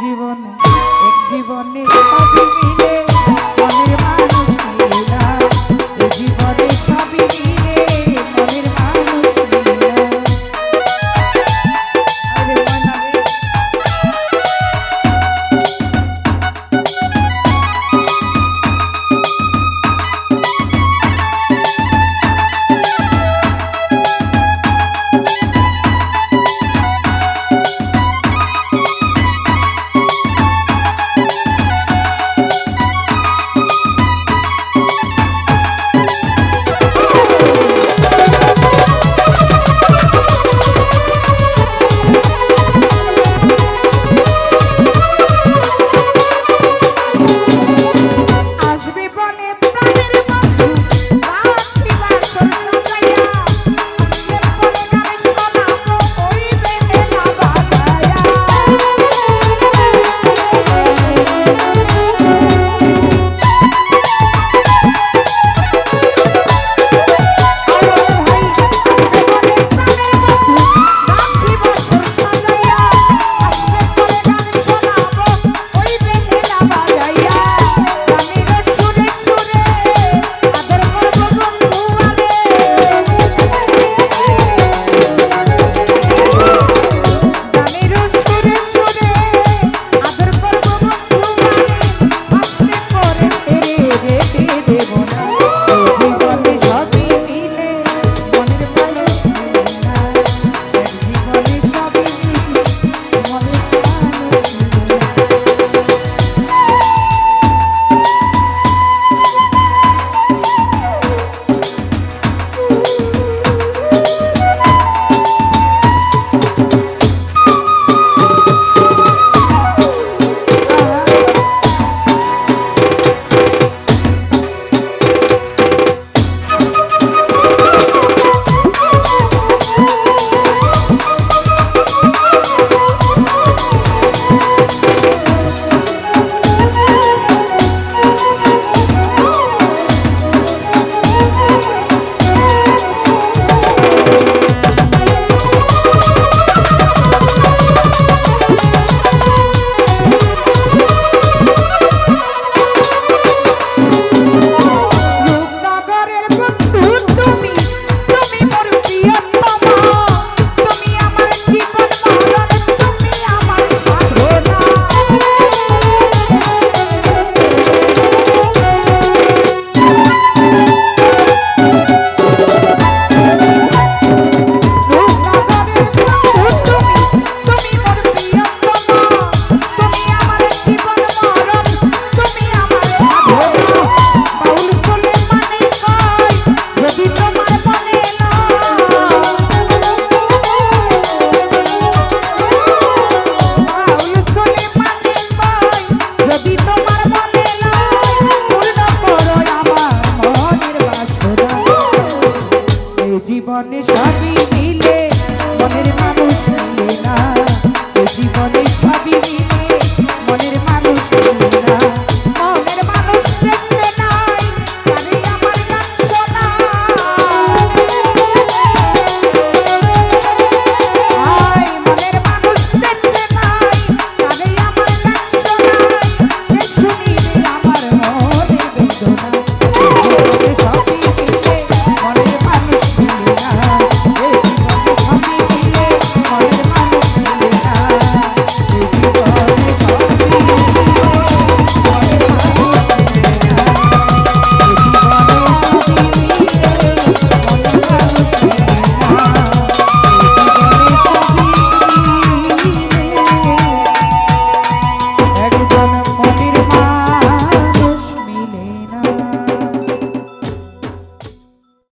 জীবন এক জীবনে সবই মিলে মনের মানুষ মিলা জীবনে সবই মিলে।